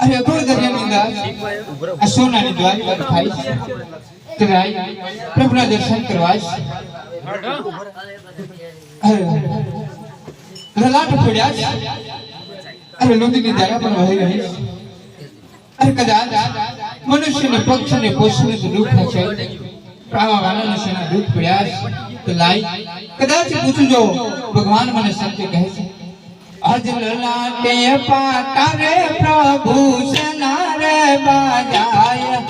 અરે અઘોર દરિયાની અંદર આ સોનાની દ્વારિકા થાય છે. તરાય પ્રભુના દર્શન કરવા રલાટ પડ્યા છે. અરે નદીની ધારા પણ વહી રહી છે. અરે, કદાચ મનુષ્યને પક્ષને પોષને તો દુઃખ પણ આવા વાનરને શેના દુઃખ પડ્યા છે? તો લાઈ કદાચ પૂછું જો ભગવાન મને સત્ય કહે છે. અજ લલાટે પાટા રે પ્રભુ સના રે બાજાય.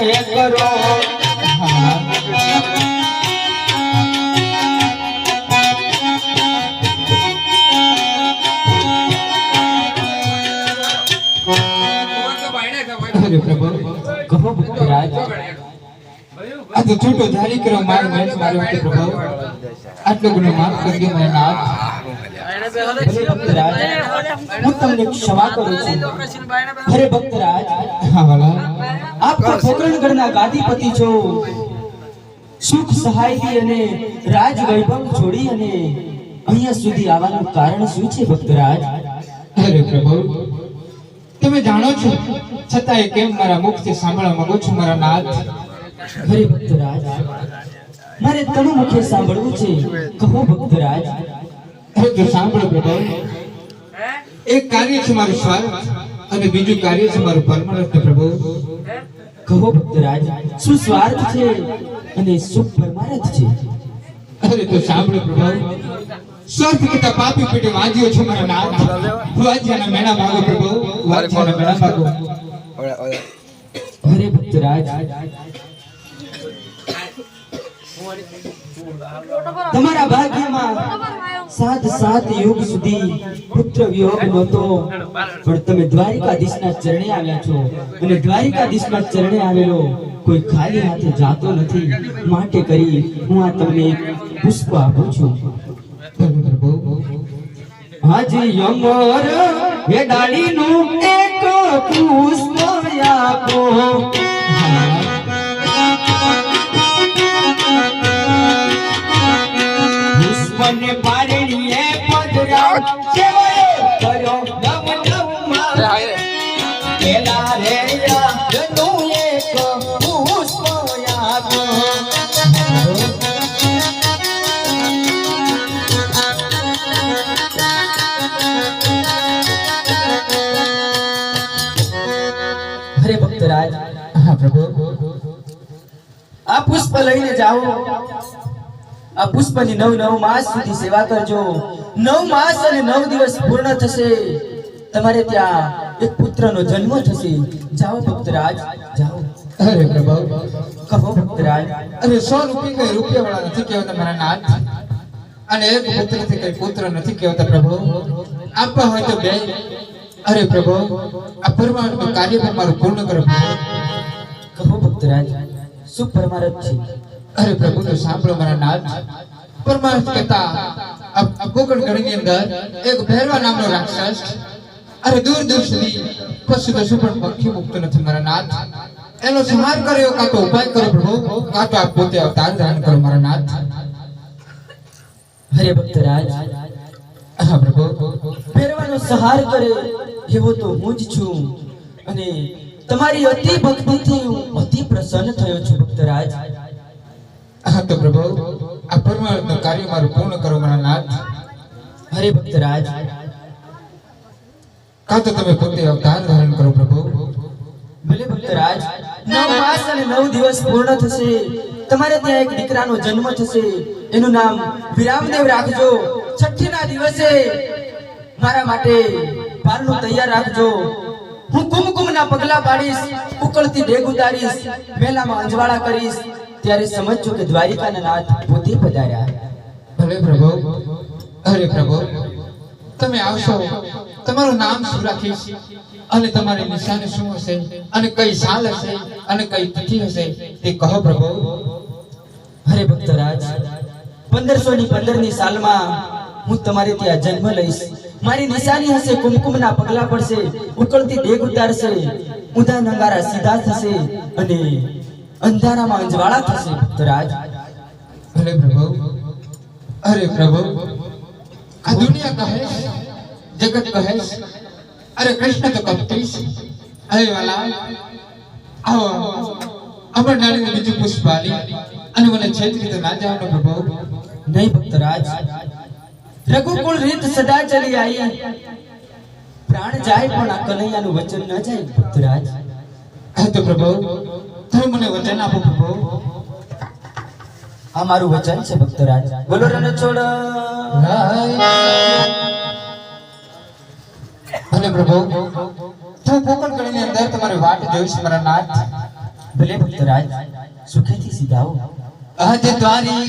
કરો અરે પ્રભુ કહો ભદ્રાજ આ તો છૂટો જારી કરો મારો મારો વખતે આટલો ગુનો માફ કરજો મારા નાથ ભદ્રાજ હું તમને ક્ષમા કરું છું. અરે ભક્તરાજ આપ પોકરણગઢના ગાદીપતિ છો. સુખ સહાયથી અને રાજ વૈભવ છોડી અને અહીંયા સુધી આવવાનું કારણ શું છે ભક્તરાજ અરે પ્રભુ તમે જાણો છો છતાંય કેમ મારા મુખથી સાંભળવા માંગો છો મારા નાથ? અરે ભક્તરાજ મારે તણું મુખે સાંભળવું છે. કહો ભક્તરાજ અરે તો સાંભળો પ્રભુ એક કાર્ય છે મારું સ્વાર્થ અને બીજું કાર્ય છે મારું પરમાનંદ પ્રભુ. કહો ભક્તરાજ શું સ્વાર્થ છે અને શું પરમારથ છે? અરે તો સાંભળો પ્રભુ. સ્વાર્થ કરતા પાપી પેટે વાંજ્યો છો મારા નાથ. વાંજ્યાના મેણા માગો પ્રભુ. વાંજ્યાના મેણા માગો. અરે ભક્તરાજ. તમારા ભાગ્યમાં સાત સાત યુગ સુધી પુત્ર વિયોગ નહોતો. પણ તમે દ્વારિકાધીશના ચરણે આવ્યા છો. અને દ્વારિકાધીશના ચરણે આવેલો કોઈ ખાલી હાથે જાતો નથી. માટે કરી હું આ તમને એક પુષ્પ આપું છું. હાજી યમર એ ડાળીનું એક પુષ્પ આપો. આ પુષ્પ લઈને જાઓ. આ પુષ્પની નવ નવ માસ સુધી સેવા કરજો. નવ માસ અને નવ દિવસ પૂર્ણ થશે. તમારે ત્યાં એક પુત્રનો જન્મ થશે. જાઓ ભક્તરાજ જાઓ. અરે પ્રભુ. કહો ભક્તરાજ. અરે સો રૂપિયા કઈ રૂપિયા વાળા નથી કહેવાતા મારા નાથ. અને એક પુત્રથી કઈ પુત્ર નથી કહેવાતા પ્રભુ. આપવા હોય તો બે. અરે પ્રભુ આ પરમાણુ કાર્ય પણ મારું પૂર્ણ કરો. કહો ભક્તરાજ શું પરમારથ છે? અરે પ્રભુ તો સાંભળો મારા નાથ. પરમારથ કહેતા કોકણ ગઢની અંદર એક ભેરવા નામનો રાક્ષસ અરે દૂર દૂર સુધી પશુ પશુ પણ પક્ષી મુક્ત નથી મારા નાથ. એનો સંહાર કર્યો કાં તો ઉપાય કરો પ્રભુ કાં તો આપ પોતે અવતાર ધારણ કરો મારા નાથ. હરે ભક્તરાજ હા પ્રભુ. ફેરવાનો સહાર કરે એવો તો હું જ છું. અને તમારી અતિ ભક્તિથી હું અતિ પ્રસન્ન થયો છું ભક્તરાજ. હા તો પ્રભુ આ પરમાર્થનું કાર્ય મારું પૂર્ણ કરો મારા નાથ. હરે ભક્તરાજ. કાં તો તમે પોતે અવતાર ધારણ કરો પ્રભુ? ભલે ભક્તરાજ. નવ માસ અને નવ દિવસ પૂર્ણ થશે. તમારે ત્યાં એક દીકરાનો જન્મ થશે. એનું નામ વિરામદેવ રાખજો. છઠ્ઠીના દિવસે મારા માટે પારણું તૈયાર રાખજો. હું કુમકુમના પગલા પાડીશ ઉકળતી ડેગ ઉતારીશ મેલામાં અંજવાળા કરીશ. ત્યારે સમજજો કે દ્વારિકાના નાથ પોતે પધાર્યા. ભલે પ્રભુ અરે પ્રભુ તમે આવશો તમારું નામ શું રાખીશ? અને તમારી નિશાની શું હશે? અને કઈ સાલ હશે? અને કઈ તિથિ હશે? તે કહો પ્રભુ. હરે ભક્તરાજ પંદરસો ની પંદરની સાલમાં હું તમારે ત્યાં જન્મ લઈશ. મારી નિશાની હશે કુમકુમના પગલા પડશે ઉકળતી દેગ ઉતારશે ઉદા નંગારા સીધા થશે અને અંધારામાં અંજવાળા થશે. ભક્તરાજ અરે પ્રભુ અરે પ્રભુ આ દુનિયા કહે જગત કહે અરે કૃષ્ણ તો કપટીશ. અરે વાલા આવો અમર નારીને બીજું પુષ્પ અને મને છેતરી તો ના જાવ પ્રભુ. નહીં ભક્તરાજ રઘુકુળ રીત સદા ચલી આવી પ્રાણ જાય પણ આ કનૈયાનું વચન ન જાય ભક્તરાજ હા તો પ્રભુ, તમે મને વચન આપો પ્રભુ. આ મારું વચન છે ભક્તરાજ. બોલો રને છોડ ભલે પ્રભુ હું પોકળ ગળીની અંદર તમારી વાટ જોઈશ મારા નાથ. ભલે ભક્તરાજ, સુખેથી સીધાઓ આજે દ્વારી